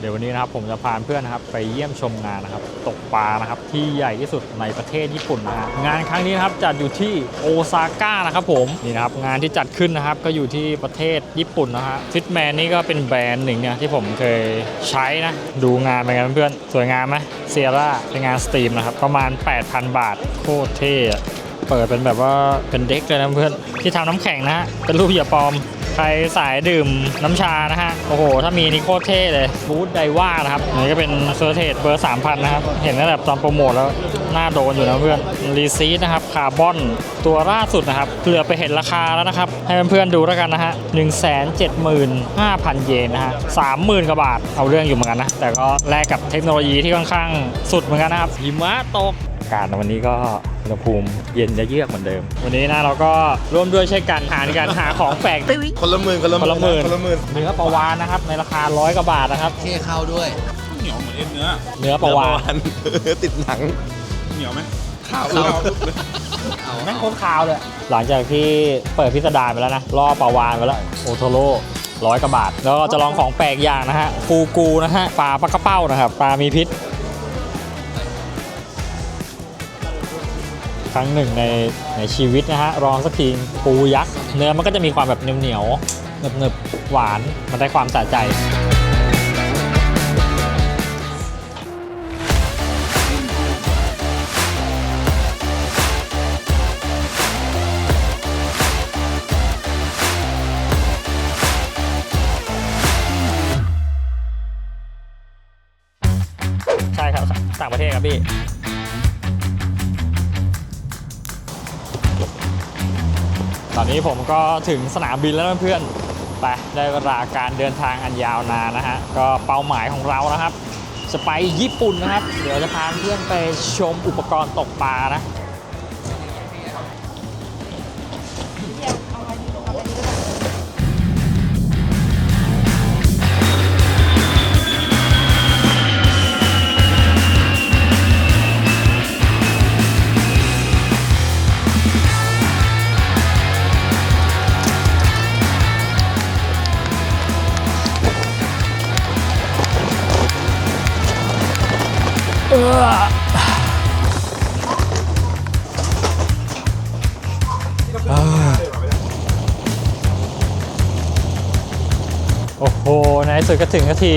เดี๋ยววันนี้นะครับผมจะพาเพื่อนนะครับไปเยี่ยมชมงานนะครับ ตกปลานะครับ ที่ใหญ่ที่สุดในประเทศญี่ปุ่นนะฮะงานครั้งนี้นะครับจัดอยู่ที่โอซาก้านะครับผมนี่นะครับงานที่จัดขึ้นนะครับก็อยู่ที่ประเทศญี่ปุ่นนะฮะฟิตแมนนี่ก็เป็นแบรนด์หนึ่งเนี่ยที่ผมเคยใช้นะดูงานเป็นไงเพื่อนสวยงามไหมเซียร่าเป็นงานสตรีมนะครับประมาณ 8,000 บาทโคตรเท่เปิดเป็นแบบว่าเป็นเด็กเลยนะเพื่อนที่ทำน้ำแข็งนะฮะเป็นรูปอย่าปลอม ใครสายดื่มน้ำชานะฮะ โอ้โห ถ้ามีนี่โคตรเท่เลย บูธไดว่านะครับนี่ก็เป็นเซอร์เทสเบอร์ 3,000 นะครับ เห็นตั้งแต่ตอนโปรโมทแล้วน่าโดนอยู่นะเพื่อนรีซีดนะครับคาร์บอนตัวล่าสุดนะครับเกลือไปเห็นราคาแล้วนะครับ ให้เพื่อนๆดูแล้วกันนะฮะ175,000เยนนะฮะ30,000กว่าบาทเอาเรื่องอยู่เหมือนกันนะ แต่ก็แลกกับเทคโนโลยีที่ค่อนข้างสุดเหมือนกันนะครับหิมะตกากาศวันนี้ก็อุณหภูมิเย็นจะเยือกเหมือนเดิม วันนี้นะเราก็ร่วมด้วยช่วยกันหาในการหาของแปลก คนละหมื่นคนละหคนละหมื่นคนละหมื่นเนื้อปลาวานนะครับ ในราคาร้อยกว่าบาทนะครับเท่เข้าด้วย เหนียวเหมือนเอ็นเนื้อเนื้อปลาวานติดหนังเหนียวไหมข้าวข้าวแม่งโคตรคาวเลยหลังจากที่เปิดพิสดารไปแล้วนะล่อปลาวานไปแล้วโอโทโร่ร้อยกว่าบาท แล้วก็จะลองของแปลกอย่างนะฮะฟูกูนะฮะปลาปลากระเป้านะครับปลามีพิษ ครั้งหนึ่งในในชีวิตนะฮะลองสักทีปูยักษ์เนื้อมันก็จะมีความแบบเหนียวๆหนึบๆหวานมันได้ความสะใจใช่ครับต่างประเทศครับพี่ อนนี้ผมก็ถึงสนามบินแล้วเพื่อนไปได้เวลาการเดินทางอันยาวนานนะฮะก็เป้าหมายของเรานะครับจะไปญี่ปุ่นนะครับ เดี๋ยวจะพาเพื่อนไปชมอุปกรณ์ตกปลานะ โอ้โหในที่สุดก็ถึงนาที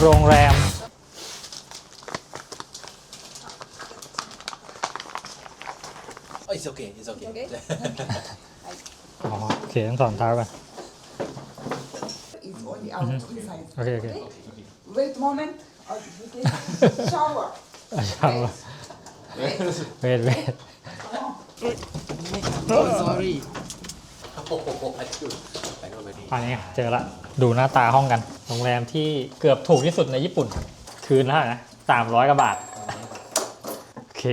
โรงแรมเอ้ย it's okay it's okay อ๋อโอเคต้องถอนเท้ากัน It's only out inside. โอเคโอเค Wait moment. Okay. Shower. เอาเช้าเวทเวท sorry โอ้โหไปดูไปดูไปดีตอนนี้เจอละดูหน้าตาห้องกัน โรงแรมที่เกือบถูกที่สุดในญี่ปุ่น คืนละเท่าไหร่นะสามร้อยกว่าบาท โอเค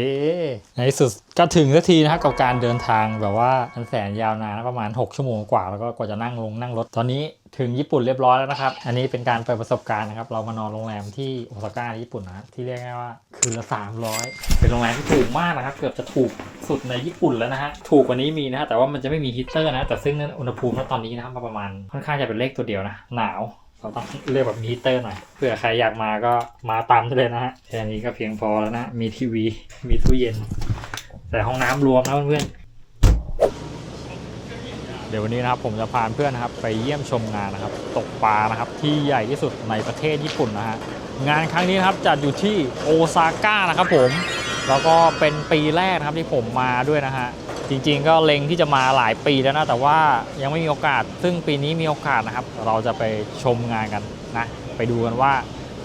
ในที่สุดก็ถึงสักทีนะครับกับการเดินทางแบบว่าอันแสนยาวนานนะประมาณ 6 ชั่วโมงกว่าแล้วก็กว่าจะนั่งลงนั่งรถตอนนี้ ถึงญี่ปุ่นเรียบร้อยแล้วนะครับ อันนี้เป็นการเปิดประสบการณ์นะครับ เรามานอนโรงแรมที่โอซาก้าญี่ปุ่นนะที่เรียกง่ายว่าคืนละ 300 เป็นโรงแรมที่ถูกมากนะครับ เกือบจะถูกสุดในญี่ปุ่นแล้วนะฮะ ถูกกว่านี้มีนะฮะ แต่ว่ามันจะไม่มีฮีเตอร์นะ แต่ซึ่งอุณหภูมิณตอนนี้นะครับประมาณค่อนข้างจะเป็นเลขตัวเดียวนะ หนาวเราต้องเลือกแบบมีฮีเตอร์หน่อย เผื่อใครอยากมาก็มาตามได้เลยนะฮะแค่นี้ก็เพียงพอแล้วนะ มีทีวี มีตู้เย็น แต่ห้องน้ำรวมนะเพื่อนๆ ดี๋ยววันนี้นะครับผมจะพาเพื่อนนะครับไปเยี่ยมชมงานนะครับ ตกปลานะครับที่ใหญ่ที่สุดในประเทศญี่ปุ่นนะฮะงานครั้งนี้นะครับจัดอยู่ที่โอซาก้านะครับผมแล้วก็เป็นปีแรกนะครับที่ผมมาด้วยนะฮะจริงๆ ก็เล็งที่จะมาหลายปีแล้วนะแต่ว่ายังไม่มีโอกาส ซึ่งปีนี้มีโอกาสนะครับ เราจะไปชมงานกันนะไปดูกันว่า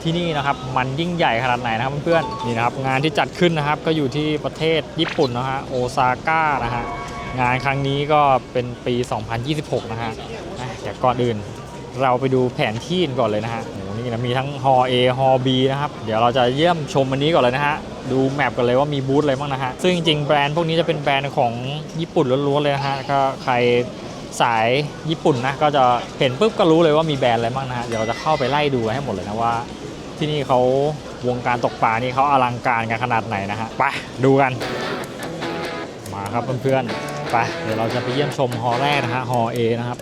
ที่นี่นะครับมันยิ่งใหญ่ขนาดไหนนะครับเพื่อนๆนี่นะครับงานที่จัดขึ้นนะครับก็อยู่ที่ประเทศญี่ปุ่นนะฮะโอซาก้านะฮะ งานครั้งนี้ก็เป็นปี 2026 นะฮะอะแต่ก่อนอื่นเราไปดูแผนที่ก่อนเลยนะฮะโอ้โหนี่นะมีทั้งฮอ A ฮอ B นะครับ เดี๋ยวเราจะเยี่ยมชมอันนี้ก่อนเลยนะฮะ ดูแมปกันเลยว่ามีบูธอะไรบ้างนะฮะ ซึ่งจริงๆแบรนด์พวกนี้จะเป็นแบรนด์ของญี่ปุ่นล้วนๆเลยนะฮะ ก็ใครสายญี่ปุ่นนะ ก็จะเห็นปุ๊บก็รู้เลยว่ามีแบรนด์อะไรบ้างนะฮะ เดี๋ยวเราจะเข้าไปไล่ดูให้หมดเลยนะว่า ที่นี่เขาวงการตกปลานี่เขาอลังการกันขนาดไหนนะฮะ ไปดูกัน มาครับเพื่อนๆ ไปเดี๋ยวเราจะไปเยี่ยมชมฮอแรกนะฮะฮอเอนะครับ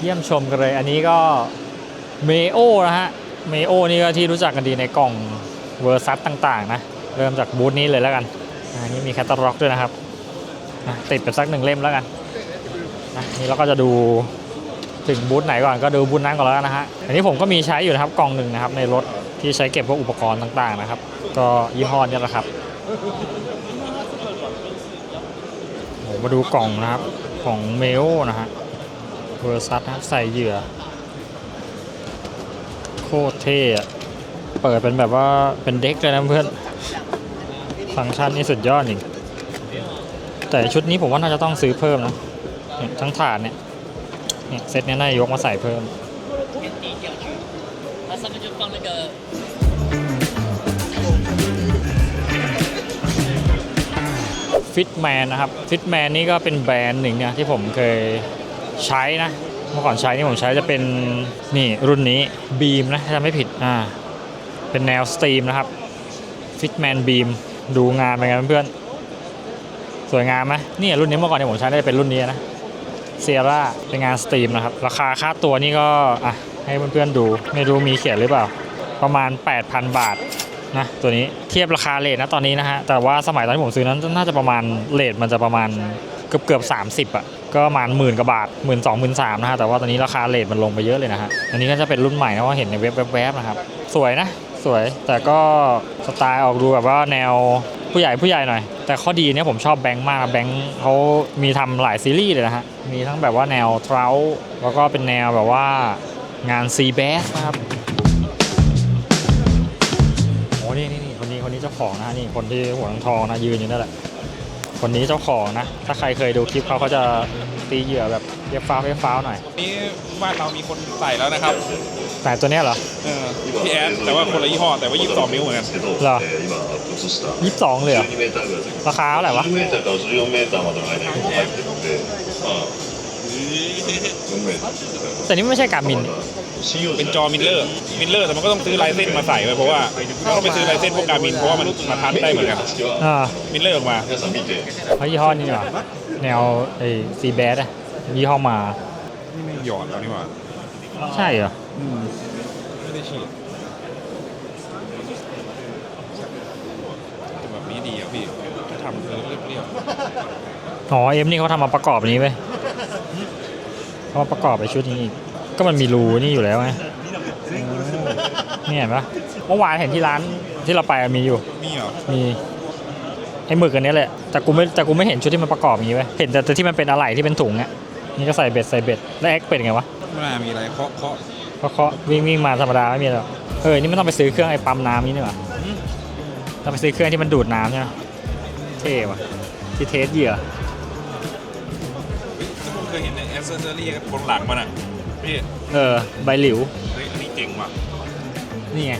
เยี่ยมชมกันเลย อันนี้ก็เมโอนะฮะ เมโอนี่ก็ที่รู้จักกันดีในกล่องเวอร์ซัสต่างๆ นะ เริ่มจากบูธนี้เลยแล้วกัน อันนี้มีแคตตาล็อกด้วยนะครับติดไปสักหนึ่งเล่มแล้วกันนี่เราก็จะดูถึงบูธไหนก่อนก็ดูบูธนั้นก่อนแล้วนะฮะ อันนี้ผมก็มีใช้อยู่นะครับกล่องหนึ่งนะครับในรถ ที่ใช้เก็บพวกอุปกรณ์ต่างๆนะครับ ก็ยี่ห้อนี้แหละครับมาดูกล่องนะครับของเมโอนะฮะเวอร์ซัสนะครับใส่เหยื่อ โคตรเท่เปิดเป็นแบบว่าเป็นเด็กเลยนะเพื่อนฟังก์ชันนี่สุดยอดจริงแต่ชุดนี้ผมว่าน่าจะต้องซื้อเพิ่มนะเนี่ยทั้งถาดเนี่ยเนี่ยเซตนี้น่าจะยกมาใส่เพิ่ม Masakit yung pang นะครับฟิตแมนนี่ก็เป็นแบรนด์หนึ่งเนี่ยที่ผมเคยใช้นะ เมื่อก่อนใช้นี่ผมใช้จะเป็นนี่รุ่นนี้บีมนะถ้าจำไม่ผิดอ่าเป็นแนวสตรีมนะครับฟิตแมนบีมดูงานเป็นไงเพื่อนสวยงามไหมนี่รุ่นนี้เมื่อก่อนเนี่ยผมใช้ได้เป็นรุ่นนี้นะเซียร่าเป็นงานสตรีมนะครับ ราคาค่าตัวนี่ก็อะ ให้เพื่อนๆดู ไม่รู้มีเขียนหรือเปล่า ประมาณ 8,000 บาทนะตัวนี้เทียบราคาเลทนะตอนนี้นะฮะ แต่ว่าสมัยตอนที่ผมซื้อนั้นน่าจะประมาณเลทมันจะประมาณเกือบเกือบสามสิบอะก็ประมาณหมื่นกว่าบาทหมื่นสองหมื่นสามนะฮะแต่ว่าตอนนี้ราคาเลทมันลงไปเยอะเลยนะฮะอันนี้ก็จะเป็นรุ่นใหม่นะว่าเห็นในเว็บแวบๆนะครับ สวยนะ สวยแต่ก็สไตล์ออกดูแบบว่าแนวผู้ใหญ่ผู้ใหญ่หน่อย แต่ข้อดีเนี่ยผมชอบแบงค์มากแบงค์เขามีทำหลายซีรีส์เลยนะฮะมีทั้งแบบว่าแนวเทราแล้วก็เป็นแนวแบบว่า งานซีแบสครับโอ้นี่นี่คนนี้คนนี้เจ้าของนะนี่คนที่หัวทองทองนะยืนอยู่นั่นแหละคนนี้เจ้าของนะ ถ้าใครเคยดูคลิปเขาเขาจะตีเหยื่อแบบเย็บฟ้าเย็บฟ้าหน่อยนี่บ้านเรามีคนใส่แล้วนะครับแต่ตัวเนี้ยเหรอเออพี่แอดแต่ว่าคนละยี่ห้อแต่ว่า22เสิบสองนิ้วเหมือนกันเหรอ22เลยเหรอราคาเท่าไหร่วะ แต่นี่ไม่ใช่การมินเป็นจอมินเลอร์ มินเลอร์แต่มันก็ต้องซื้อลายเส้นมาใส่ไปเพราะว่ามัต้องไปซื้อลายเส้นพวกการมินเพราะว่ามันมาทัดได้เหมือนกันอ่ามินเลอร์ออกมา เพรายี่ห้อนี่หว่าแนวไอ้ซีแบดอะยี่ห้อมา นี่ไม่หยอดแล้วนี่หว่าใช่เหรอ ไม่ได้ฉีดแบบนี้ดีอะพี่ถ้าทำเรียบๆอ๋อเอ็มนี่เขาทำมาประกอบนี้ไว้ ขามาประกอบไอ้ชุดนี้อีกก็มันมีรูนี่อยู่แล้วไงนี่เห็นปะเมื่อวานเห็นที่ร้านที่เราไปอะมีอยู่ๆมีเหรอ มีไอ้หมึกอันนี้แหละ แต่กูไม่แต่กูไม่เห็นชุดที่มันประกอบอย่างนี้เว้ยเห็นแต่ที่มันเป็นอะไหล่ที่เป็นถุงอะนี่ก็ใส่เบ็ดใส่เบ็ดแล้วแอคเป็นไงวะไม่น่ามีอะไรเคาะเคาะเพราะเคาะวิ่งวิ่งมาธรรมดาไม่มีหรอกเออ นี่ไม่ต้องไปซื้อเครื่องไอ้ปั๊มน้ำนี่นี่หว่าต้องไปซื้อเครื่องที่มันดูดน้ำใช่ไหมเท่ว่ะที่เทสเหยื่อผมเคยเห็นใน แอสเซอรี่บนหลังมันอะพี่เออ ใบหลิว เฮ้ยอันนี้เจ๋งว่ะนี่ไง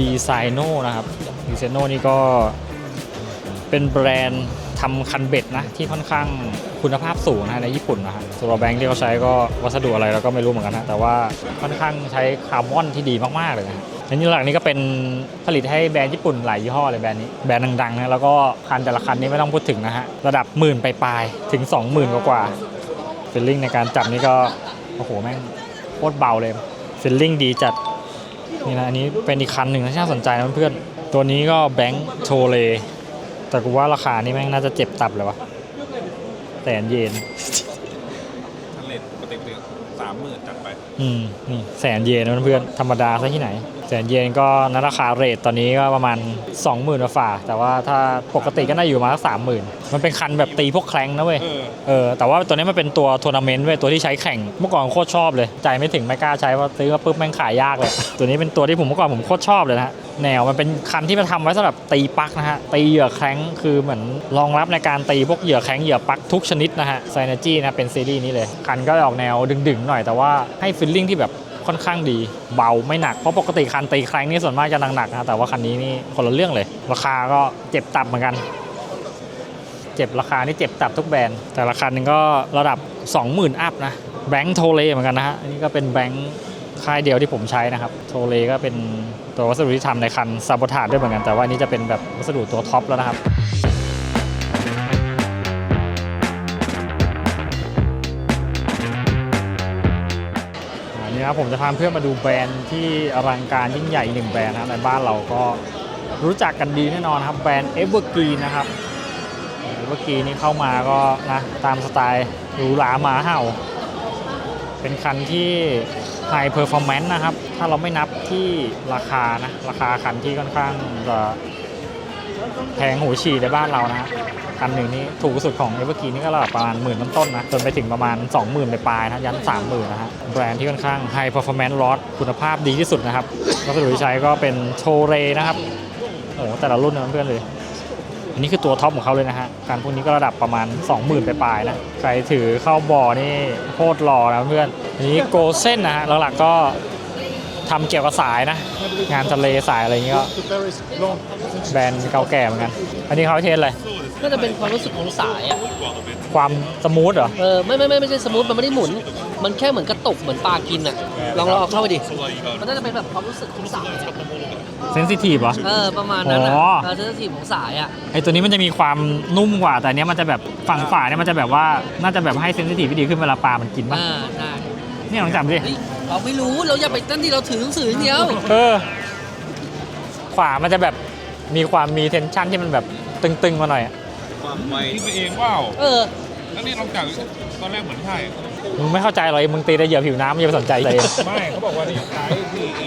ดีไซโนนะครับดีไซโนนี่ก็เป็นแบรนด์ทำคันเบ็ดนะ ที่ค่อนข้างคุณภาพสูงนะในญี่ปุ่นนะฮะตัวแบงค์ที่เขาใช้ก็วัสดุอะไรเราก็ไม่รู้เหมือนกันนะ แต่ว่าค่อนข้างใช้คาร์บอนที่ดีมาก ๆ เลยนะฮะอันนี้หลักนี้ก็เป็นผลิตให้แบรนด์ญี่ปุ่นหลายยี่ห้อเลยแบรนด์นี้แบรนด์ดังๆนะแล้วก็คันแต่ละคันนี้ไม่ต้องพูดถึงนะฮะระดับหมื่นปลายๆถึง 20,000 กว่าๆ ฟิลลิ่งในการจับนี่ก็ โอ้โห แม่งโคตรเบาเลยฟิลลิ่งดีจัด นี่นะ อันนี้เป็นอีกคันหนึ่งนะที่น่าสนใจนะเพื่อนๆตัวนี้ก็แบงค์โชเล แต่กูว่าราคานี่แม่งน่าจะเจ็บตับเลยวะแสนเยนทันเลนปกติสามหมื่นจัดไป อืม นี่แสนเยนนะเพื่อนๆธรรมดาซะที่ไหน แสนเยนก็นัราคาเรทตอนนี้ก็ประมาณ 20,000กว่าฝ่า แต่ว่าถ้าปกติก็น่าอยู่มาสามหมื่นมันเป็นคันแบบตีพวกแคลงนะเว้ยเออเออ แต่ว่าตัวนี้มันเป็นตัวทัวร์นาเมนต์เว้ย ตัวที่ใช้แข่ง เมื่อก่อนโคตรชอบเลย ใจไม่ถึงไม่กล้าใช้เพราะซื้อมาปุ๊บแม่งขายยากเลย ตัวนี้เป็นตัวที่ผมเมื่อก่อนผมโคตรชอบเลยนะฮะ แนวมันเป็นคันที่มันทำไว้สำหรับตีปลั๊กนะฮะ ตีเหยื่อแคร้งคือเหมือนรองรับในการตีพวกเหยื่อแคร้งเหยื่อปลั๊กทุกชนิดนะฮะไซนจีนะเป็นซีรีส์นี้เลย คันก็ออกแนวดึงๆหน่อยแต่ว่าให้ฟิลลิ่งที่แบบ ค่อนข้างดีเบาไม่หนักเพราะปกติคันตีแคร้งนี่ส่วนมากจะหนักๆนะแต่ว่าคันนี้นี่คนละเรื่องเลย ราคาก็เจ็บตับเหมือนกัน เจ็บราคานี่เจ็บตับทุกแบรนด์แต่ราคาหนึ่งก็ระดับ 20,000 อัพนะแบงค์โทเลเหมือนกันนะฮะอันนี้ก็เป็นแบงค์ค่ายเดียวที่ผมใช้นะครับโทเลก็เป็นตัววัสดุที่ทำในคันซาบทาด้วยเหมือนกันแต่ว่านนี้จะเป็นแบบวัสดุตัวท็อปแล้วนะครับ ครับผมจะพาเพื่อนมาดูแบรนด์ที่อลังการยิ่งใหญ่หนึ่งแบรนด์นะในบ้านเราก็รู้จักกันดีแน่นอนครับแบรนด์ e v e r g r e e n นะครับ e v e r g r e e n นี่เข้ามาก็นะตามสไตล์หรูหราหมาเห่า เป็นคันที่ High Performance นะครับ ถ้าเราไม่นับที่ราคานะ ราคาคันที่ค่อนข้างจะ แพงหูฉี่ในบ้านเรานะคันหนึ่งนี้ถูกสุดของ e v e r g r e e n นี่ก็ระดับประมาณหมื่นต้นๆนะจนไปถึงประมาณ 20,000ในปลายนะยัน 30,000 นะฮะแบรนด์ที่ค่อนข้าง High Performance Rod คุณภาพดีที่สุดนะครับวัสดุที่ใช้ก็เป็นโชเรนะครับโอ้แต่ละรุ่นนะเพื่อนเลยอันนี้คือตัวท็อปของเขาเลยนะฮะการพวกนี้ก็ระดับประมาณ 20,000 ไปปลายนะใครถือเข้าบ่อนี่โคตรหล่อนะเพื่อนอันนี้โกเส้นนะฮะหลักๆก็ ทำเกี่ยวกับสายนะ งานทะเลสายอะไรอย่างเงี้ยก็แบรนด์เก่าแก่เหมือนกัน อันนี้เขาเทสอะไรน่าจะเป็นความรู้สึกของสายอะ ความสมูทเหรอ เออไม่ไม่ไม่ไม่ใช่สมูทมันไม่ได้หมุน มันแค่เหมือนกระตุกเหมือนปลากินอะ ลองลองเอาเข้าไปดิ มันน่าจะเป็นแบบความรู้สึกของสายอะเซนซิทีฟเหรอ เออประมาณนั้นอะอ๋อเออเซนซิทีฟของสายอะ ไอตัวนี้มันจะมีความนุ่มกว่า แต่อันเนี้ยมันจะแบบฝั่งฝาเนี่ยมันจะแบบว่าน่าจะแบบให้เซนซิทีฟที่ดีขึ้นเวลาปลามันกินป่ะ อ่าใช่ เนี่ยลองจับดิ เฮ้ยเราไม่รู้เราอย่าไปตั้นที่เราถือหนังสืออย่างเดียวเออ ขวามันจะแบบมีความมีเทนชันที่มันแบบตึงๆมาหน่อยอะคิดไปเองว้าวเออแล้วนี่ลองจับตอนแรกเหมือนใช่ มึงไม่เข้าใจหรอกมึงตีได้เหยื่อผิวน้ำมึงอย่าไปสนใจเลย ไม่เขาบอกว่านี่ใช้ที่เอ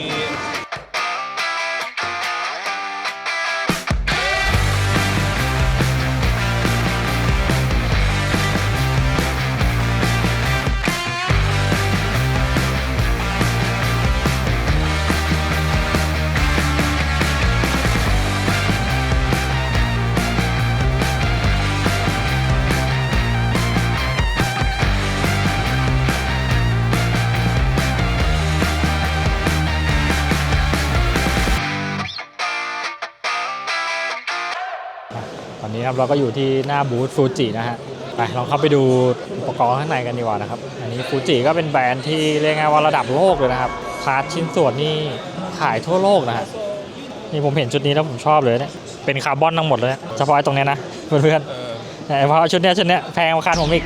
นนี้ครับ เราก็อยู่ที่หน้าบูธฟูจินะฮะไปลองเข้าไปดูอุปกรณ์ข้างในกันดีกว่านะครับ อันนี้ฟูจิก็เป็นแบรนด์ที่เรียกง่ายว่าระดับโลกเลยนะครับพาร์ทชิ้นส่วนนี่ขายทั่วโลกนะฮะนี่ผมเห็นชุดนี้แล้วผมชอบเลยเนี่ยเป็นคาร์บอนทั้งหมดเลยเฉพาะไอ้ตรงเนี้ยนะเพื่อนๆเนี่ยเพราะชุดเนี้ยชุดเนี้ยแพงกว่าคันผมอีก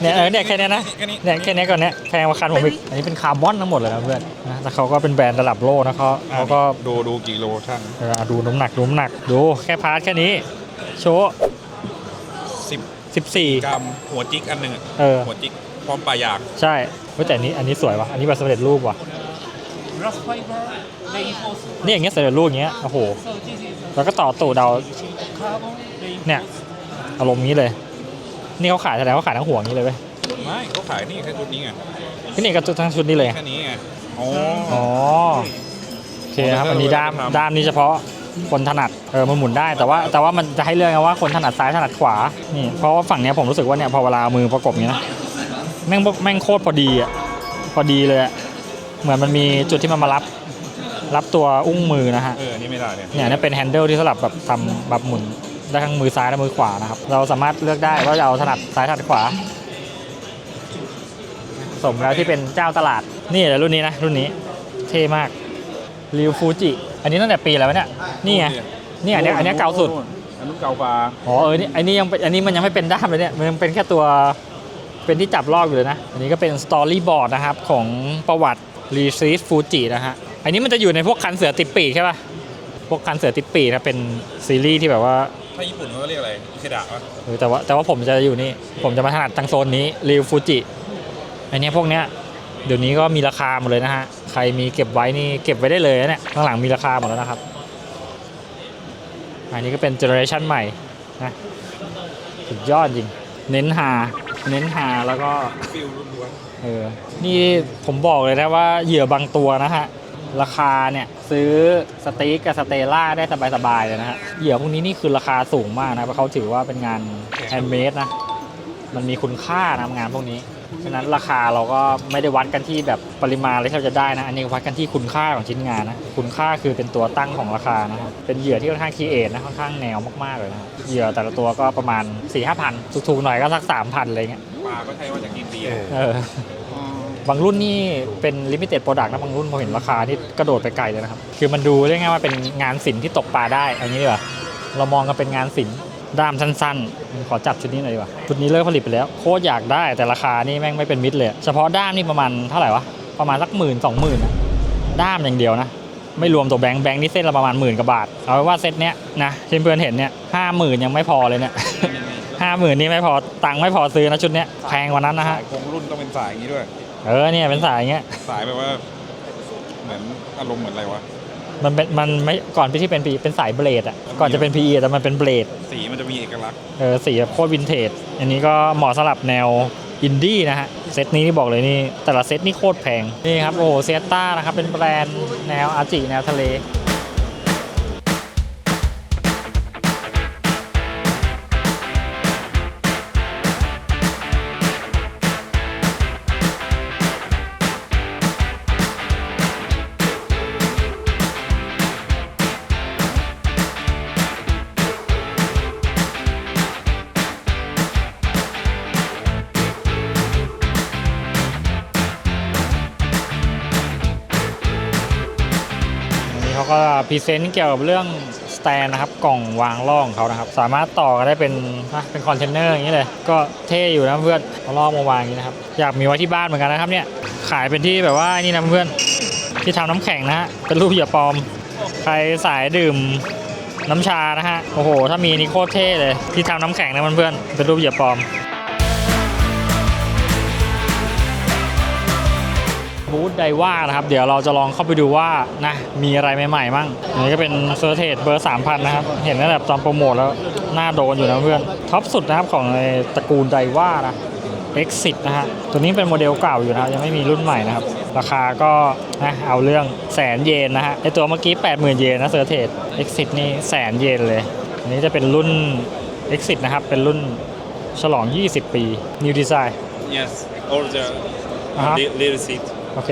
เนี่ยเออเนี่ยแค่เนี้ยนะแค่นี้ เนี่ยแค่เนี้ยก่อนเนี้ยแพงกว่าคันผมอีกอันนี้เป็นคาร์บอนทั้งหมดเลยนะเพื่อนนะแต่เขาก็เป็นแบรนด์ระดับโลกนะเขาเขาก็ ดูดูกี่โลช่างเออดูน้ำหนักดูน้ำหนักดูแค่พาร์ทแค่นี้ โชว์สิบ14กรัมหัวจิกอันหนึ่งอะเออ หัวจิกพร้อมปลายางใช่เฮ้ยแต่อันนี้อันนี้สวยว่ะอันนี้แบบสำเร็จรูปว่ะนี่อย่างเงี้ยสำเร็จรูปอย่างเงี้ยโอ้โหแล้วก็ต่อตูดเราเนี่ยอารมณ์นี้เลย นี่เขาขายแสดงว่าขายทั้งหัวอย่างนี้เลยเว้ยไม่เขาขายนี่แค่ชุดนี้ไงที่นี่ก็ทั้งชุดนี้เลยแค่นี้ไงอ๋ออ๋อโอเคครับอันนี้ด้ามด้ามนี้เฉพาะคนถนัดเออมันหมุนได้แต่ว่าแต่ว่ามันจะให้เลือกไงว่าคนถนัดซ้ายถนัดขวานี่เพราะว่าฝั่งเนี้ยผมรู้สึกว่าเนี่ยพอเวลาเอามือประกบเนี้ยนะแม่งแม่งโคตรพอดีอะพอดีเลยอะเหมือนมันมีจุดที่มันมารับ รับตัวอุ้งมือนะฮะเออนี่ไม่ได้เนี่ยเนี่ยนี่เป็นแฮนเดิลที่สำหรับแบบทำแบบหมุน ได้ทั้งมือซ้ายและมือขวานะครับ เราสามารถเลือกได้ว่าจะเอาถนัดซ้ายถนัดขวา สมแล้วที่เป็นเจ้าตลาด นี่แหละรุ่นนี้นะ รุ่นนี้เท่มากริวฟูจิอันนี้ตั้งแต่ปีอะไรวะเนี่ยนี่ไงนี่อันเนี้ยอันเนี้ยเก่าสุดอันนู้นเก่ากว่าอ๋อเออนี่อันนี้ยังเป็นอันนี้มันยังไม่เป็นด้ามเลยเนี่ยมันยังเป็นแค่ตัวเป็นที่จับลอกอยู่เลยนะ อันนี้ก็เป็นสตอรี่บอร์ดนะครับของประวัติรีซีฟูจินะฮะ อันนี้มันจะอยู่ในพวกคันเสือติดปีกใช่ป่ะ พวกคันเสือติดปีกนะเป็นซีรีส์ที่แบบว่าถ้าญี่ปุ่นเขาเรียกอะไรอิเคดะวะเออแต่ว่าแต่ว่าผมจะอยู่นี่ ผมจะมาถนัดทางโซนนี้รีฟูจิอันเนี้ยพวกเนี้ยเดี๋ยวนี้ก็มีราคาหมดเลยนะฮะ ใครมีเก็บไว้นี่เก็บไว้ได้เลยนะเนี่ยข้างหลังมีราคาหมดแล้วนะครับ อันนี้ก็เป็นเจเนอเรชันใหม่นะสุดยอดจริง เน้นหา เน้นหาแล้วก็ ฟิลล้วนเออ นี่ผมบอกเลยนะว่าเหยื่อบางตัวนะฮะ ราคาเนี่ยซื้อสติ๊กกับสเตล่าได้สบายๆเลยนะฮะเหยื่อพวกนี้นี่คือราคาสูงมากนะเพราะเขาถือว่าเป็นงานแฮนด์เมดนะมันมีคุณค่านะงานพวกนี้ฉะนั้นราคาเราก็ไม่ได้วัดกันที่แบบปริมาณเลยที่เราจะได้นะ อันนี้วัดกันที่คุณค่าของชิ้นงานนะ คุณค่าคือเป็นตัวตั้งของราคานะครับเป็นเหยื่อที่ค่อนข้างคีเอทนะค่อนข้างแนวมากๆเลยนะเหยื่อแต่ละตัวก็ประมาณ4ี่ห้าพันถูกๆหน่อยก็สักสามพันอะไรเงี้ยๆปลาก็ใช่ว่าจะกินดีเออ บางรุ่นนี่เป็นลิมิเต็ดโปรดักต์นะบางรุ่นผมเห็นราคาที่กระโดดไปไกลเลยนะครับ คือมันดูได้ไงายว่าเป็นงานศิลป์ที่ตกปลาได้เอางี้ดีกว่าเรามองกันเป็นงานศิลป์ด้ามสั้นๆ ขอจับชุดนี้หน่อยดีกว่าชุดนี้เลิกผลิตไปแล้ว โคตรอยากได้แต่ราคานี่แม่งไม่เป็นมิตรเลย เฉพาะด้ามนี่ประมาณเท่าไหร่วะ ประมาณสักหมื่นสองหมื่นอะด้ามอย่างเดียวนะ ไม่รวมตัวแบงค์แบงค์นี่เส้นละประมาณหมื่นกว่าบาท เอาไว้ว่าเซตเนี้ยนะที่เพื่อนเห็นเนี่ยห้าหมื่นยังไม่พอเลยเนี่ยห้าหมื่นนี่ไม่พอตังค์ไม่พอซื้อนะชุดเนี้ยแพงกว่านั้นนะฮะคงรุ่นต้องเป็นสายอย่างนี้ด้วย เออเนี่ยเป็นสายอย่างเงี้ย สายแบบว่า เหมือนอารมณ์เหมือนอะไรวะ มันเป็นมันไม่ก่อนที่เป็นปีเป็นสายเบลดอะก่อนจะเป็น PE แต่มันเป็นเบลดสีมันจะมีเอกลักษณ์เออสีแบบโคตรวินเทจอันนี้ก็เหมาะสำหรับแนวอินดี้นะฮะเซตนี้นี่บอกเลยนี่แต่ละเซตนี่โคตรแพงนี่ครับโอ้เซียต้านะครับเป็นแบรนด์แนวอาจิแนวทะเล พรีเซนต์เกี่ยวกับเรื่องสแตนนะครับกล่องวางล่องเขานะครับ สามารถต่อกันได้เป็นเป็นคอนเทนเนอร์อย่างนี้เลย ก็เท่อยู่นะเพื่อนเอาล่องมาวางอย่างนี้นะครับ อยากมีไว้ที่บ้านเหมือนกันนะครับเนี่ยขายเป็นที่แบบว่านี่นะเพื่อนที่ทำน้ำแข็งนะฮะเป็นรูปเหยื่อปลอม ใครสายดื่มน้ำชานะฮะโอ้โห ถ้ามีนี่โคตรเท่เลย ที่ทำน้ำแข็งนะเพื่อนๆเป็นรูปเหยื่อปลอม บูธไดว่านะครับ เดี๋ยวเราจะลองเข้าไปดูว่านะมีอะไรใหม่ๆมั่งอันนี้ก็เป็นเซอร์เทสเบอร์ 3,000 นะครับ เห็นตั้งแต่ตอนโปรโมทแล้วน่าโดนอยู่นะเพื่อนท็อปสุดนะครับของในตระกูลไดว่านะ Exit นะฮะตัวนี้เป็นโมเดลเก่าอยู่นะครับยังไม่มีรุ่นใหม่นะครับ ราคาก็นะเอาเรื่องแสนเยนนะฮะไอตัวเมื่อกี้ 80,000 เยนนะเซอร์เทส Exit นี่แสนเยนเลย อันนี้จะเป็นรุ่น Exit นะครับ เป็นรุ่นฉลอง 20 ปี New Design yes all the อ่าฮะ little seat โอเค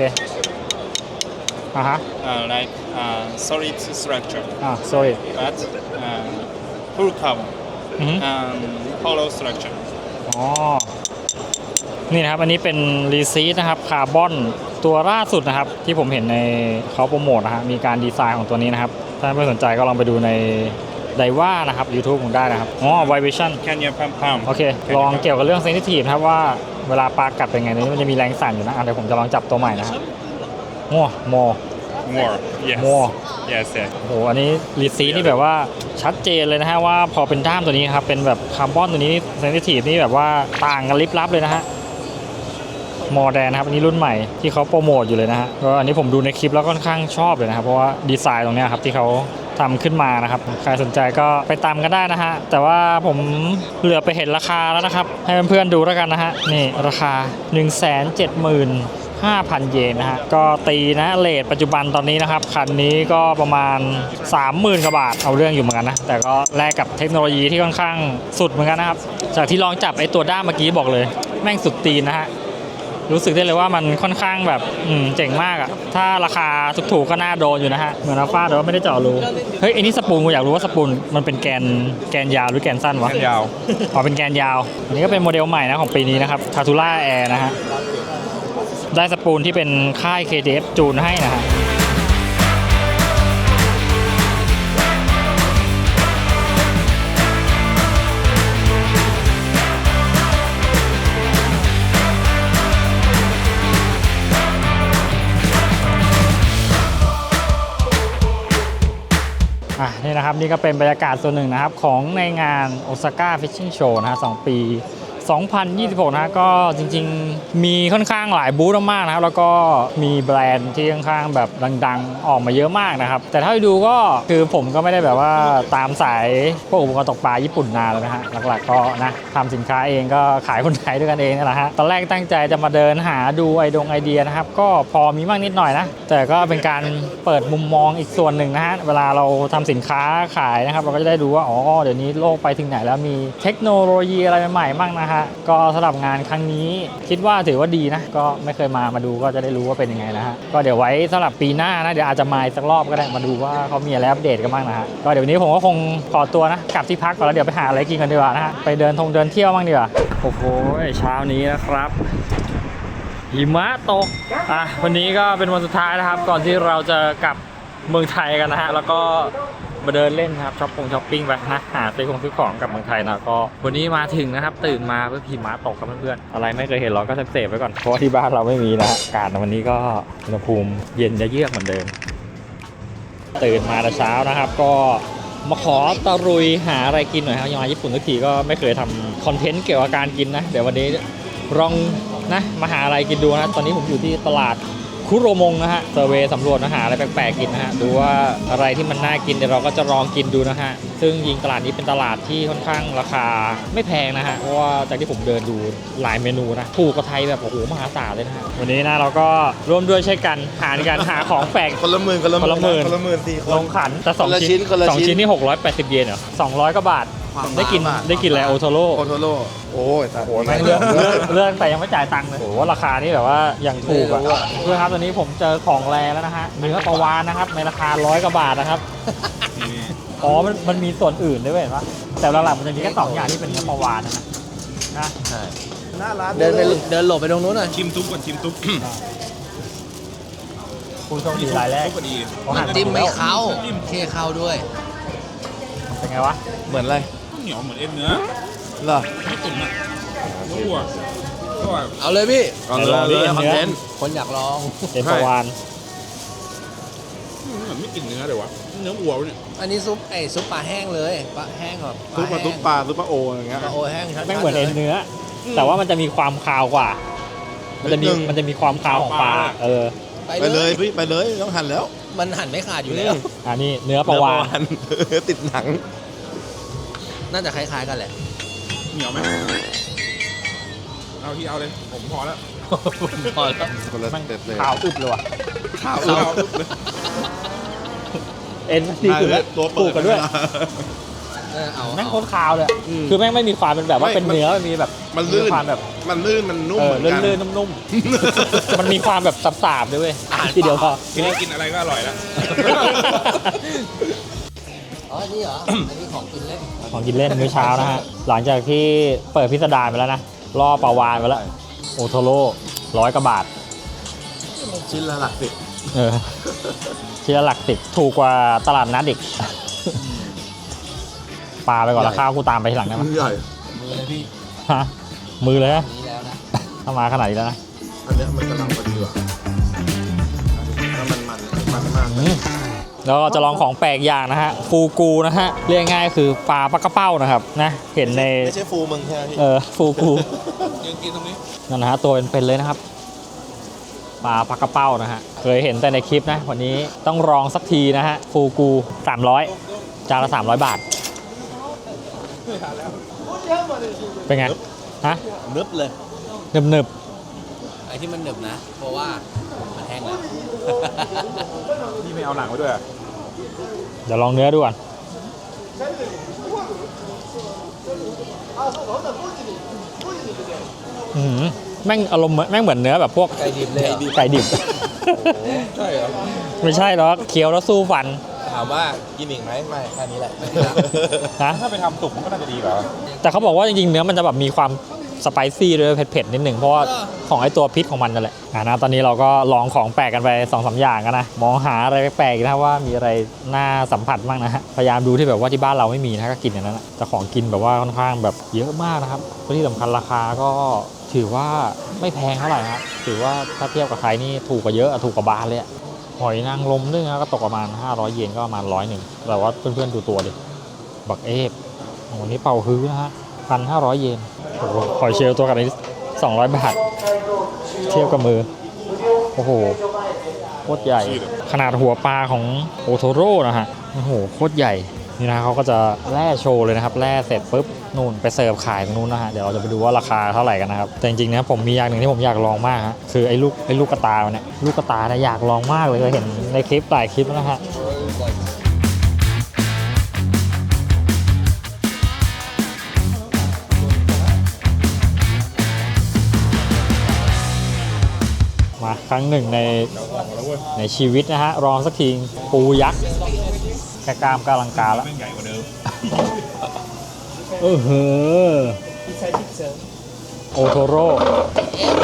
อ่าฮะ uh, like uh, solid structure อ่า sorry but uh, full carbon อือฮึ and hollow structure อ๋อ นี่นะครับ อันนี้เป็นรีซีทนะครับคาร์บอนตัวล่าสุดนะครับ ที่ผมเห็นในเขาโปรโมทนะฮะมีการดีไซน์ของตัวนี้นะครับ ถ้าไม่สนใจก็ลองไปดูในไดว่านะครับ YouTube ผมได้นะครับ อ๋อ Vibration can you pump pump โอเค ลองเกี่ยวกับเรื่องเซนซิทีฟนะครับว่า เวลาปลากัดเป็นไงในนี้มันจะมีแรงสั่นอยู่นะอะเดี๋ยวผมจะลองจับตัวใหม่นะครับโอ้โม more yes more yes yes โอ้โหอันนี้รีซีนี่แบบว่าชัดเจนเลยนะฮะว่าพอเป็นด้ามตัวนี้ครับเป็นแบบคาร์บอนตัวนี้เซนซิทีฟนี่แบบว่าต่างกันลิบลับเลยนะฮะมอแดนนะครับอันนี้รุ่นใหม่ที่เขาโปรโมทอยู่เลยนะฮะก็อันนี้ผมดูในคลิปแล้วค่อนข้างชอบเลยนะครับเพราะว่าดีไซน์ตรงเนี้ยครับที่เขา ทำขึ้นมานะครับ ใครสนใจก็ไปตามกันได้นะฮะ แต่ว่าผมเหลือไปเห็นราคาแล้วนะครับ ให้เพื่อนๆดูแล้วกันนะฮะ นี่ราคา 1 7 0 0 0 5,000 เยนนะฮะ ก็ตีนะเลทปัจจุบันตอนนี้นะครับ คันนี้ก็ประมาณ 30,000กว่าบาท เอาเรื่องอยู่เหมือนกันนะ แต่ก็แลกกับเทคโนโลยีที่ค่อนข้างสุดเหมือนกันนะครับ จากที่ลองจับไอ้ตัวด้ามเมื่อกี้บอกเลย แม่งสุดตีนนะฮะ รู้สึกได้เลยว่ามันค่อนข้างแบบอืมเจ๋งมากอะถ้าราคาถูกๆก็น่าโดนอยู่นะฮะ เหมือนอัลฟาแต่ว่าไม่ได้เจาะรูเฮ้ยไอ้นี่สปูนกูอยากรู้ว่าสปูนมันเป็นแกนแกนยาวหรือแกนสั้นวะแกนยาว อ๋อเป็นแกนยาว อันนี้ก็เป็นโมเดลใหม่นะของปีนี้นะครับทาทูล่าแอร์นะฮะ ได้สปูนที่เป็นค่าย KDF จูนให้นะฮะ นี่นะครับนี่ก็เป็นบรรยากาศส่วนหนึ่งนะครับของในงานโอซาก้าฟิชชิ่งโชว์นะฮะ2ปี 2026 นะก็จริงๆ มีค่อนข้างหลายบูธมากๆนะครับ แล้วก็มีแบรนด์ที่ค่อนข้างแบบดังๆ ออกมาเยอะมากนะครับ แต่ถ้าดูก็คือผมก็ไม่ได้แบบว่าตามสายพวกอุปกรณ์ตกปลาญี่ปุ่นนานแล้วนะฮะหลักๆก็นะทำสินค้าเองก็ขายคนไทยด้วยกันเองนี่แหละฮะตอนแรกตั้งใจจะมาเดินหาดูไอดงไอเดียนะครับ ก็พอมีบ้างนิดหน่อยนะ แต่ก็เป็นการเปิดมุมมองอีกส่วนหนึ่งนะฮะเวลาเราทำสินค้าขายนะครับ เราก็จะได้ดูว่าอ๋อเดี๋ยวนี้โลกไปถึงไหนแล้วมีเทคโนโลยีอะไรใหม่ๆบ้างนะฮะก็สำหรับงานครั้งนี้ คิดว่าถือว่าดีนะ ก็ไม่เคยมามาดูก็จะได้รู้ว่าเป็นยังไงนะฮะก็เดี๋ยวไว้สำหรับปีหน้านะเดี๋ยวอาจจะมาสักรอบก็ได้มาดูว่าเขามีอะไรอัปเดตกันบ้างนะฮะก็เดี๋ยววันนี้ผมก็คงขอตัวนะกลับที่พักก่อนแล้วเดี๋ยวไปหาอะไรกินกันดีกว่านะฮะไปเดินทงเดินเที่ยวบ้างดีกว่าโอ้โหเช้านี้นะครับหิมะตกอะวันนี้ก็เป็นวันสุดท้ายนะครับ ก่อนที่เราจะกลับเมืองไทยกันนะฮะแล้วก็ มาเดินเล่นครับช้อปปงช้อปปิ้งไปนะหาซื้อของซื้อของกลับเมืองไทยนะก็วันนี้มาถึงนะครับ ตื่นมาเพื่อพีม้าตกครับเพื่อนๆอะไรไม่เคยเห็นเราก็เซฟไว้ก่อนเพราะที่บ้านเราไม่มีนะอากาศวันนี้ก็อุณหภูมิเย็นจะเยือกเหมือนเดิมตื่นมาแต่เช้านะครับ ก็มาขอตะลุยหาอะไรกินหน่อยครับยังมาญี่ปุ่นทุกทีก็ไม่เคยทำคอนเทนต์เกี่ยวกับการกินนะเดี๋ยววันนี้ลองนะมาหาอะไรกินดูนะตอนนี้ผมอยู่ที่ตลาด คุโรมงนะฮะเซอร์เวย์สำรวจนะหาอะไรแปลกๆกินนะฮะดูว่าอะไรที่มันน่ากินเดี๋ยวเราก็จะลองกินดูนะฮะซึ่งยิงตลาดนี้เป็นตลาดที่ค่อนข้างราคาไม่แพงนะฮะเพราะว่าจากที่ผมเดินดูหลายเมนูนะถูกกว่าไทยแบบโอ้โหมหาศาลเลยนะฮะวันนี้นะเราก็ร่วมด้วยช่วยกันหาในการหาของแปลก คนละหมื่นคนละหคนละหมื่มื่นนคนละหมื่นสี่คลน งขันแต่สองคนละชิ้นชิ้นคนละสองชิ้น ชิ้นนี่680 เยนเหรอ200กว่าบาท ได้กินได้กินอะไรโอโทโร่ โอโทโร่โอ้ยตายโอ้ยแม่งเลือกเลือกเลือกแต่ยังไม่จ่ายตังค์เลยโอ้โหราคานี่แบบว่าอย่างถูกอะเพื่อนครับตอนนี้ผมเจอของแรแล้วนะฮะเนื้อปลาวานนะครับในราคาร้อยกว่าบาทนะครับอ๋อมันมันมีส่วนอื่นด้วยเว้ยเห็นปะแต่หลักๆมันจะมีแค่สองอย่างที่เป็นเนื้อปลาวานนะนะหน้าร้านเดินไปเดินหลบไปตรงนู้นหน่อยชิมทุกก่อนชิมทุกผู้โชคดีรายแรกทุกพอดีเขาหั่นจิ้มไม่แล้วเข้าเคเข้าด้วยเป็นไงวะ เหมือนอะไร เหนียวเหมือนเอ็นเนื้อเหรอไม่ตุ่นอะเนื้อวัวก็ว่าเอาเลยพี่ เอาเลยเลยคอนเทนต์คนอยากลองเป็นปลาวานเหมือนไม่กินเนื้อเลยวะเนื้อวัววะเนี่ยอันนี้ซุปไอ้ซุปปลาแห้งเลยปลาแห้งแบบซุปปลาซุปปลาซุปปลาโออย่างเงี้ยปลาโอแห้งชัดๆแม่งเหมือนเอ็นเนื้อ แต่ว่ามันจะมีความคาวกว่า มันจะมีนิดนึงมันจะมีความคาวของปลาเออไปเลยพี่ไปเลยต้องหั่นแล้ว มันหั่นไม่ขาดอยู่แล้วอันนี้เนื้อปลาวานเนื้อติดหนัง น่าจะคล้าย ๆ กันแหละ เหนียวไหมเอาที่เอาเลย ผมพอแล้วพอแล้ว คนละแม่งเต็ปเลยขาวอึบเลยว่ะข้าวเอาเอาเลยเอ็นดีสุดแล้วตัวถูเปิกดกันด้วย เออเอาแม่งโคเอาตรคาวเลยอะคือแม่งไม่มีความเป็นแบบว่าไม่เป็นเนื้อมันมีแบบมันลื่น ความแบบมันลื่น มันนุ่มเออเหมือนกันลื่นๆนุ่มๆ มันมีความแบบสาบๆด้วยเว้ยทีเดียวพอ ทีนี้กินอะไรก็อร่อยแล้ว อ๋ออันนี่เหรอ อันนี้ของกินเล่นของกินเล่นมื้อเช้านะฮะ หลังจากที่เปิดพิสดารไปแล้วนะล่อปลาวานไปแล้ว โอโทโร่ร้อยกว่าบาท ชิ้นละหลักสิบเออชิ้นละหลักสิบถูกกว่าตลาดนัดอีกปลาไปก่อนแล้วข้าวกูตามไปทีหลังได้ไหมมือใหญ่ มือเลยพี่ฮะมือเลยนะนี้แล้วนะถ้ามาขนาดนี้แล้วนะอันเนี้ยมันกำลังพอดีว่ะถ้ามันมันมันมากอืม แล้วก็จะลองของแปลกอย่างนะฮะฟูกูนะฮะเรียกง่ายๆคือปลาปลากระเป้านะครับนะเห็นในไม่ใช่ฟูมึงใช่ไหมพี่เออฟูกูยืนกินตรงนี้นั่นนะฮะตัวเป็นๆเลยนะครับปลาปลากระเป้านะฮะเคยเห็นแต่ในคลิปนะ วันนี้ต้องลองสักทีนะฮะฟูกู300จานละ300 บาทเป็นไงฮะนึบเลยหนึบหนึบไอ้ที่มันหนึบนะ เพราะว่ามันแห้งแล้ว นี่ไม่เอาหนังไว้ด้วยอะๆเดี๋ยวลองเนื้อดูก่อนอื้อหือแม่งอารมณ์เหมือนแม่งเหมือนเนื้อแบบพวกไก่ดิบเลยเหรอไก่ดิบ ใช่เหรอไม่ใช่หรอกเคี้ยวแล้วสู้ฟันถามว่ากินอีกไหมไม่แค่นี้แหละ นะ ถ้าไปทำสุกมันก็น่าจะดีกว่าแต่เขาบอกว่าจริงๆเนื้อมันจะแบบมีความ สไปซี่ด้วยเผ็ดๆนิดหนึ่งเพราะว่าของไอตัวพิษของมันนั่นแหละอ่านะตอนนี้เราก็ลองของแปลกกันไป2อสอย่างกันนะมองหาอะไรแปลกๆนะว่ามีอะไรน่าสัมผัสบ้างนะฮะพยายามดูที่แบบว่าที่บ้านเราไม่มีนะก็กินอย่างนั้นนะแต่ของกินแบบว่าค่อนข้างแบบเยอะมากนะครับและที่สำคัญราคาก็ถือว่าไม่แพงเท่าไหร่ครับถือว่าถ้าเทียบกับใครนี่ถูกกว่าเยอะอะถูกกว่าบานเลยอะหอยนางรมด้วยนะก็ตกประมาณ 500 เยนก็ประมาณร้อยหนึ่งแต่ว่าเพื่อนๆดูตัวดิบักเอฟโอ้โหนี่เป่าฮื้อนะฮะ พันห้าร้อยเยนโอ้โหหอยเชลล์ตัวกันนี้สองร้อยบาท เทียบกับมือ โอ้โห โคตรใหญ่ ขนาดหัวปลาของโอโทโร่นะฮะ โอ้โห โคตรใหญ่ นี่นะเขาก็จะแล่โชว์เลยนะครับ แล่เสร็จปุ๊บ นู่นไปเสิร์ฟขายตรงนู้นนะฮะ เดี๋ยวเราจะไปดูว่าราคาเท่าไหร่กันนะครับ แต่จริงๆนะผมมีอย่างหนึ่งที่ผมอยากลองมากฮะ คือไอ้ลูกไอ้ลูกกระตาเนี่ย ลูกกระตาเนี่ยอยากลองมากเลยเคยเห็นในคลิปหลายคลิปแล้วนะฮะ ครั้งหนึ่งในในชีวิตนะฮะลองสักทีปูยักษ์แค่กล้ามกาลังกาแล้วแม่งใหญ่กว่าเดิมเออเฮ้อโอโทโร่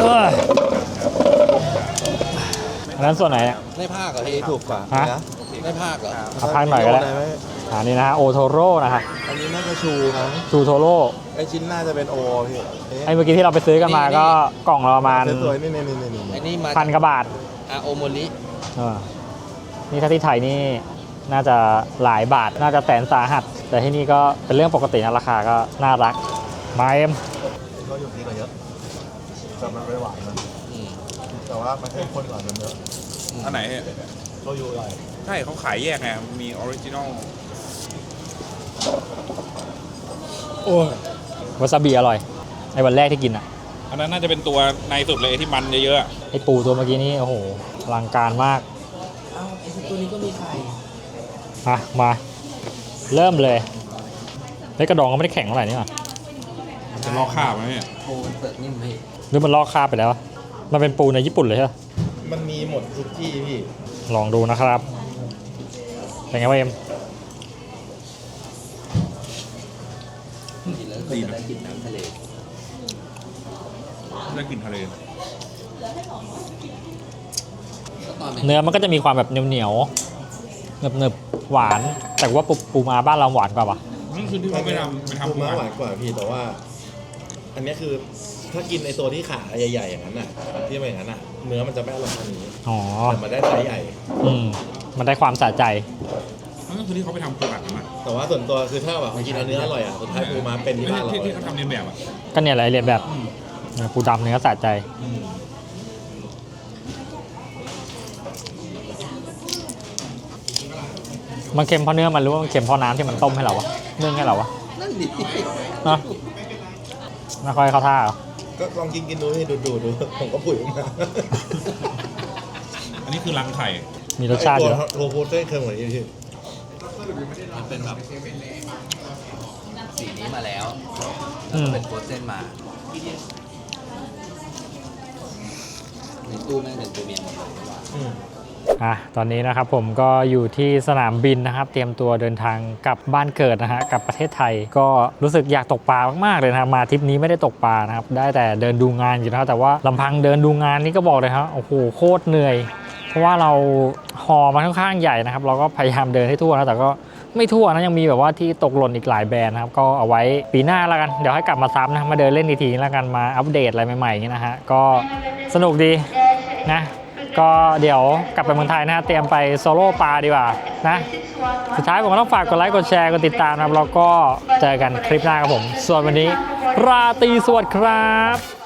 เอ้ยอันนั้นส่วนไหนอะได้ภาคเหรอพี่ถูกกว่าฮะนะได้ภาคเหรอเอาพักหน่อยก็ได้มีโไหม อันนี้นะฮะโอโทโร่นะครับอันนี้น่าจะชูมั้งชูโทโร่ไอชิ้นน่าจะเป็นโอพี่ไอ้เมื่อกี้ที่เราไปซื้อกันมาก็กล่องละประมาณสวยๆนี่นี่นี่นี่อันนี้มาพันกว่าบาทอาโอโมริเออนี่ถ้าที่ไทยนี่น่าจะหลายบาทน่าจะแสนสาหัส แต่ที่นี่ก็เป็นเรื่องปกตินะราคาก็น่ารักมาเอ็มเขาอยู่ดีกว่าเยอะแต่มันไม่หวานนะแต่ว่ามันเข้มข้นกว่าเดิมเยอะอันไหนเขาอยู่อร่อยใช่เขาขายแยกไงมีออริจินอล วาซาบิอร่อยไอ้วันแรกที่กินอะ อันนั้นน่าจะเป็นตัวในสุดเลยที่มันเยอะๆอะไอ้ปูตัวเมื่อกี้นี่โอ้โหอลังการมากอ้าวไอ้ตัวนี้ก็มีไข่อะมา เริ่มเลยไอ้กระดองก็ไม่ได้แข็งเท่าไหร่นี่หว่าจะลอกคราบไหมเนี่ยโอ้มันเปิดนิ่มพี่หรือมันลอกคราบไปแล้ววะมันเป็นปูในญี่ปุ่นเลยใช่ปะมันมีหมดทุกที่พี่ ลองดูนะครับเป็นไงวะเอ็ม กินแล้วก็จะได้กลินน้ำทะเลได้กลิ่นทะเลแล้วตอนเนื้อมันก็จะมีความแบบเหนียวๆหนึบๆหวาน แต่ว่าปูปูมาบ้านเราหวานกว่าปะนั่นคือที่เขาไปทำไปทำปูปูม้าม้าหวานกว่าพี่แต่ว่า อันเนี้ยคือถ้ากินไอตัวที่ขาใหญ่ๆอย่างนั้นน่ะที่เป็นอย่างนั้นน่ะเนื้อมันจะไม่อร่อยเท่านี้อ๋อแต่มันได้ไซส์ใหญ่ อืมมันได้ความสะใจ นั่นคือที่เขาไปทำปูอัดมาแต่ว่าส่วนตัวคือถ้าแบบกินเอาเนื้ออร่อยอะสุดท้ายปูม้าเป็นที่บ้านเราที่เลที่ยเขาทำเรียนแบบอะก็เนี่ยแหละเรียนแบบเนื้อปูดำเนื้อสะใจมันเค็มเพราะเนื้อมันหรือว่ามันเค็มเพราะน้ำที่มันต้มให้เราวะนึ่งให้เราวะนั่นดิเนาะไม่ค่อยเข้าท่าเหรอก็ลองกินกินดูให้ดูดูดูผมก็ผุยออกมาอันนี้คือรังไข่มีรสชาติไอ้เยตัวอะโทฟูเส้นเคยเหมือนที่ มันเป็นแบบสีนี้มาแล้วอืมเป็นโปรเซนมาในตู้แม่งเป็นตัวเมียหมดเลยอืมอะตอนนี้นะครับผมก็อยู่ที่สนามบินนะครับ เตรียมตัวเดินทางกลับบ้านเกิดนะฮะกลับประเทศไทยก็รู้สึกอยากตกปลามากๆเลยนะครับมาทริปนี้ไม่ได้ตกปลานะครับ ได้แต่เดินดูงานอยู่นะครับแต่ว่าลำพังเดินดูงานนี่ก็บอกเลยครับโอ้โหโคตรเหนื่อยเพ ราะว่าเราหอมันค่อนข้างใหญ่นะครับ เราก็พยายามเดินให้ทั่วนะแต่ก็ไม่ทั่วนะยังมีแบบว่าที่ตกหล่นอีกหลายแบรนด์นะครับ ก็เอาไว้ปีหน้าแล้วกัน เดี๋ยวให้กลับมาซ้ำนะ มาเดินเล่นอีกทีแล้วกันมาอัปเดตอะไรใหม่ๆอย่างนี้นะฮะก็สนุกดีนะก็เดี๋ยวกลับไปเมืองไทยนะฮะเตรียมไปโซโล่ปลาดีกว่านะสุดท้ายผมก็ต้องฝากกดไลค์กดแชร์กดติดตามนะครับแล้วก็เจอกันคลิปหน้าครับผม ส่วนวันนี้ราตรีสวัสดิ์ครับ